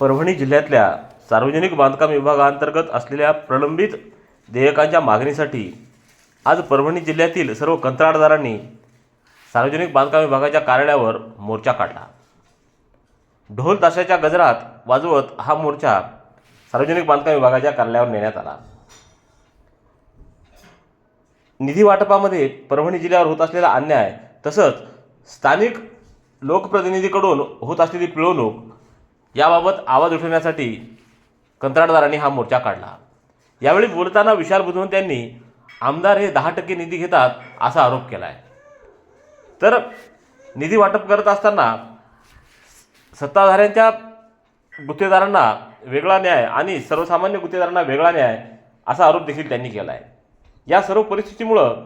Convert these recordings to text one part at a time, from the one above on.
परभणी जिल्ह्यातल्या सार्वजनिक बांधकाम विभागाअंतर्गत असलेल्या प्रलंबित देयकांच्या मागणीसाठी आज परभणी जिल्ह्यातील सर्व कंत्राटदारांनी सार्वजनिक बांधकाम विभागाच्या कार्यालयावर मोर्चा काढला. ढोल ताशाच्या गजरात वाजवत हा मोर्चा सार्वजनिक बांधकाम विभागाच्या कार्यालयावर नेण्यात आला. निधी वाटपामध्ये परभणी जिल्ह्यावर होत असलेला अन्याय तसंच स्थानिक लोकप्रतिनिधीकडून होत असलेली पिळवणूक याबाबत आवाज उठवण्यासाठी कंत्राटदारांनी हा मोर्चा काढला. यावेळी बोलताना विशाल बुधवून त्यांनी आमदार हे दहा टक्के निधी घेतात असा आरोप केला आहे तर निधी वाटप करत असताना सत्ताधाऱ्यांच्या गुत्तेदारांना वेगळा न्याय आणि सर्वसामान्य गुत्तेदारांना वेगळा न्याय असा आरोप देखील त्यांनी केला आहे या सर्व परिस्थितीमुळं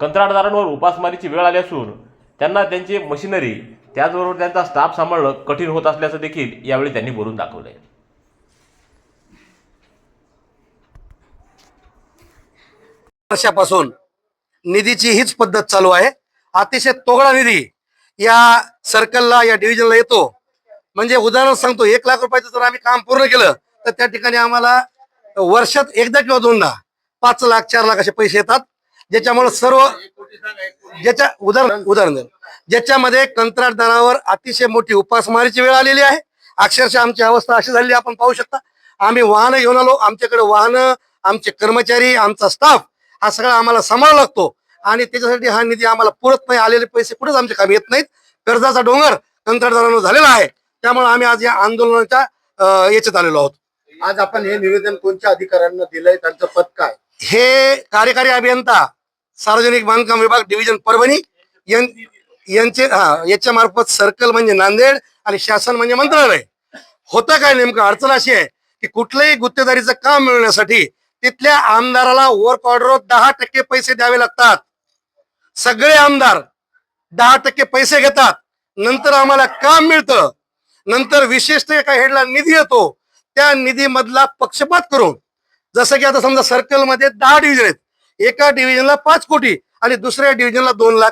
कंत्राटदारांवर उपासमारीची वेळ आली असून त्यांना त्यांची मशिनरी त्याचबरोबर त्यांचा स्टाफ सांभाळणं कठीण होत असल्याचं देखील यावेळी त्यांनी बोलून दाखवलं आहे वर्षापासून निधीची हीच पद्धत चालू आहे. अतिशय तोगडा निधी या सर्कलला या डिव्हिजनला येतो. म्हणजे उदाहरण सांगतो एक लाख रुपयाचं जर आम्ही काम पूर्ण केलं तर त्या ठिकाणी आम्हाला वर्षात एकदा किंवा दोनदा पाच लाख चार लाख असे पैसे येतात. ज्याच्यामुळे सर्व ज्याच्या उदाहरण उदाहरण द्या. ज्याच्यामध्ये कंत्राटदारावर अतिशय मोठी उपासमारीची वेळ आलेली आहे. अक्षरशः आमची अवस्था अशी झालेली आपण पाहू शकता. आम्ही वाहनं घेऊन आलो. आमच्याकडे वाहनं आमचे कर्मचारी आमचा स्टाफ हा सगळा आम्हाला सांभाळा लागतो. आणि त्याच्यासाठी हा निधी आम्हाला पुरत नाही आलेले पैसे कुठेच आमच्या कामी येत नाहीत. कर्जाचा डोंगर कंत्राटदारांवर झालेला आहे. त्यामुळे आम्ही आज या आंदोलनाच्या याच्यात आलेलो आहोत. आज आपण हे निवेदन कोणत्या अधिकाऱ्यांना दिलंय? त्यांचं पद काय? हे कार्यकारी अभियंता सार्वजनिक बांधकाम विभाग डिव्हिजन परभणी यांचे हा याच्या मार्फत सर्कल म्हणजे नांदेड आणि शासन म्हणजे मंत्रालय. होतं काय नेमकं? अडचण अशी आहे की कुठलंही गुत्तेदारीचं काम मिळवण्यासाठी तिथल्या आमदाराला वर्क ऑर्डर दहा टक्के पैसे द्यावे लागतात. सगळे आमदार दहा टक्के पैसे घेतात. नंतर आम्हाला काम मिळतं. नंतर विशेषतः एका हेडला निधी येतो. त्या निधीमधला पक्षपात करून. जसं की आता समजा सर्कलमध्ये दहा डिव्हिजन आहेत. एका डिव्हिजनला पाच कोटी आणि दुसऱ्या डिव्हिजनला दोन लाख.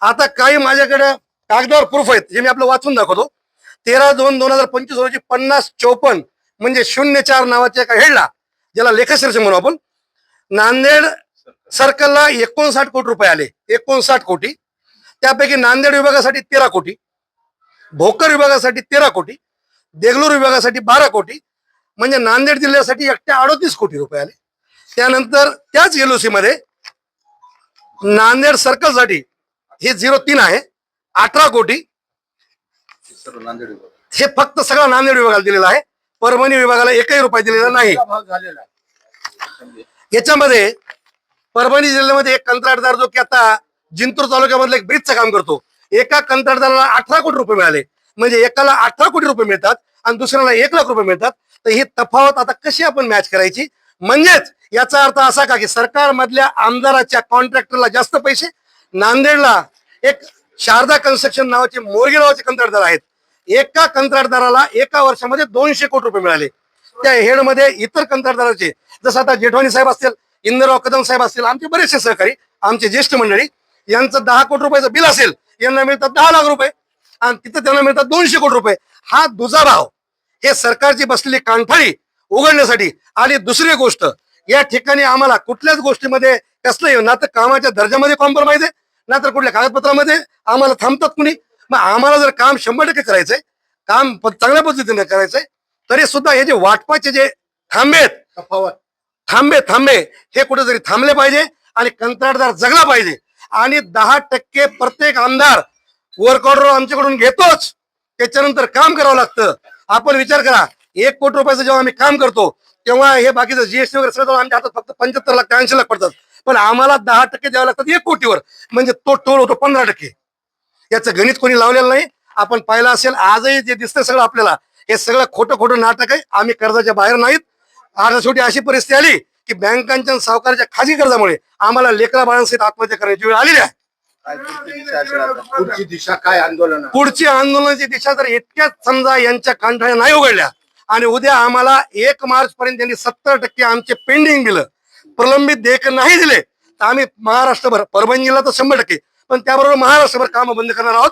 आता काही माझ्याकडे कागदावर प्रूफ आहेत जे मी आपलं वाचून दाखवतो. तेरा दोन दोन हजार पंचवीस रोजी पन्नास चौपन्न म्हणजे शून्य चार नावाच्या एका हेडला ज्याला लेखशीर्ष म्हणू आपण नांदेड सर्कलला एकोणसाठ कोटी रुपये आले. एकोणसाठ कोटी. त्यापैकी नांदेड विभागासाठी तेरा कोटी. भोकर विभागासाठी तेरा कोटी. देगलूर विभागासाठी बारा कोटी. म्हणजे नांदेड जिल्ह्यासाठी एकट्या अडोतीस कोटी रुपये आले. त्यानंतर त्याच एलओसी मध्ये नांदेड सर्कलसाठी हे झिरो तीन आहे अठरा कोटी. नांदेड हे फक्त सगळा नांदेड विभागाला दिलेला आहे. परभणी विभागाला एकही रुपये दिलेला नाही. याच्यामध्ये परभणी जिल्ह्यामध्ये एक कंत्राटदार जो की आता जिंतूर तालुक्यामधलं एक ब्रिजचं काम करतो. एका कंत्राटदाराला अठरा कोटी रुपये मिळाले. म्हणजे एकाला अठरा कोटी रुपये मिळतात आणि दुसऱ्याला एक लाख रुपये मिळतात. तर ही तफावत आता कशी आपण मॅच करायची? म्हणजेच याचा अर्थ असा का की सरकारमधल्या आमदाराच्या कॉन्ट्रॅक्टरला जास्त पैसे नांदेडला एक शारदा कन्स्ट्रक्शन नावाचे मोरगे नावाचे कंत्राटदार आहेत. एका कंत्राटदाराला एका वर्षामध्ये दोनशे कोटी रुपये मिळाले. त्या हेडमध्ये इतर कंत्राटदाराचे जसं आता जेठवाणी साहेब असतील इंदिराव कदम साहेब असतील आमचे बरेचसे सहकारी आमचे ज्येष्ठ मंडळी यांचं दहा कोटी रुपयाचं बिल असेल यांना मिळतात दहा लाख रुपये. आणि तिथं त्यांना मिळतात दोनशे कोटी रुपये. हा दुजाभाव हे सरकारची बसलेली कांठाळी उघडण्यासाठी. आणि दुसरी गोष्ट या ठिकाणी आम्हाला कुठल्याच गोष्टीमध्ये कसलंही ना तर कामाच्या दर्जामध्ये कॉम्प्रोमाइज आहे ना तर कुठल्या कागदपत्रामध्ये आम्हाला थांबतात कुणी. मग आम्हाला जर काम शंभर टक्के करायचंय काम चांगल्या पद्धतीने करायचंय तरी सुद्धा हे जे वाटपाचे जे थांबे आहेत थांबे थांबे हे कुठेतरी थांबले पाहिजे आणि कंत्राटदार जगला पाहिजे. आणि दहा टक्के प्रत्येक आमदार वर्क ऑर्डर आमच्याकडून घेतोच त्याच्यानंतर काम करावं लागतं. आपण विचार करा एक कोटी रुपयाचं जेव्हा आम्ही काम करतो तेव्हा हे बाकीचं जीएसटी वगैरे सगळं आमच्या हातात फक्त पंच्याहत्तर लाख ऐंशी लाख पडतात. पण आम्हाला दहा टक्के द्यावं लागतात एक कोटीवर. म्हणजे तो टोल होतो पंधरा टक्के. याचं गणित कोणी लावलेलं नाही. आपण पाहिलं असेल आजही जे दिसतंय सगळं आपल्याला हे सगळं खोटं खोटं नाटक आहे. आम्ही कर्जाच्या बाहेर नाहीत. आज शेवटी अशी परिस्थिती आली की बँकांच्या सावकाराच्या खाजगी कर्जामुळे आम्हाला लेकरा बाळांसहित आत्महत्या करण्याची वेळ आलेली आहे. आता? पुढची दिशा काय आंदोलन? पुढची आंदोलनाची दिशा जर इतक्याच समजा यांच्या कांठाळ्या नाही उघडल्या. आणि उद्या आम्हाला एक मार्च पर्यंत त्यांनी सत्तर टक्के आमचे पेंडिंग दिलं प्रलंबित देयक नाही दिले तर आम्ही महाराष्ट्रभर परभणी तर शंभर टक्के पण त्याबरोबर महाराष्ट्रभर कामं बंद करणार आहोत.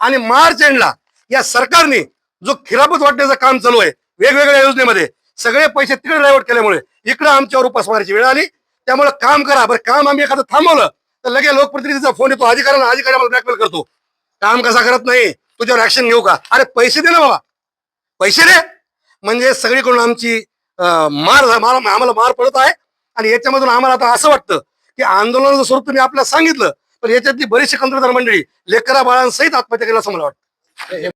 आणि मार्च एंडला या सरकारने जो खिरापत वाटण्याचं काम चालू आहे वेगवेगळ्या योजनेमध्ये सगळे पैसे तिकडे डायव्हर्ट केल्यामुळे इकडे आमच्यावर उपासमारीची वेळ आली. त्यामुळे काम करा बरं काम आम्ही एखादं थांबवलं तर लगेच लोकप्रतिनिधीचा फोन येतो अधिकाऱ्यांना अधिकारी आम्हाला ब्लॅकमेल करतो. काम कसा करत नाही तुझ्यावर ऍक्शन घेऊ का? अरे पैसे दे ना बाबा. पैसे दे. म्हणजे सगळीकडून आमची मार मार- आम्हाला मार पडत आहे. आणि याच्यामधून आम्हाला आता असं वाटतं की आंदोलनाचं स्वरूप तुम्ही आपल्याला सांगितलं पण याच्यातली बरीचशी कंत्रधार मंडळी लेकरा बाळांसहित आत्महत्या केल्याचं मला वाटतं.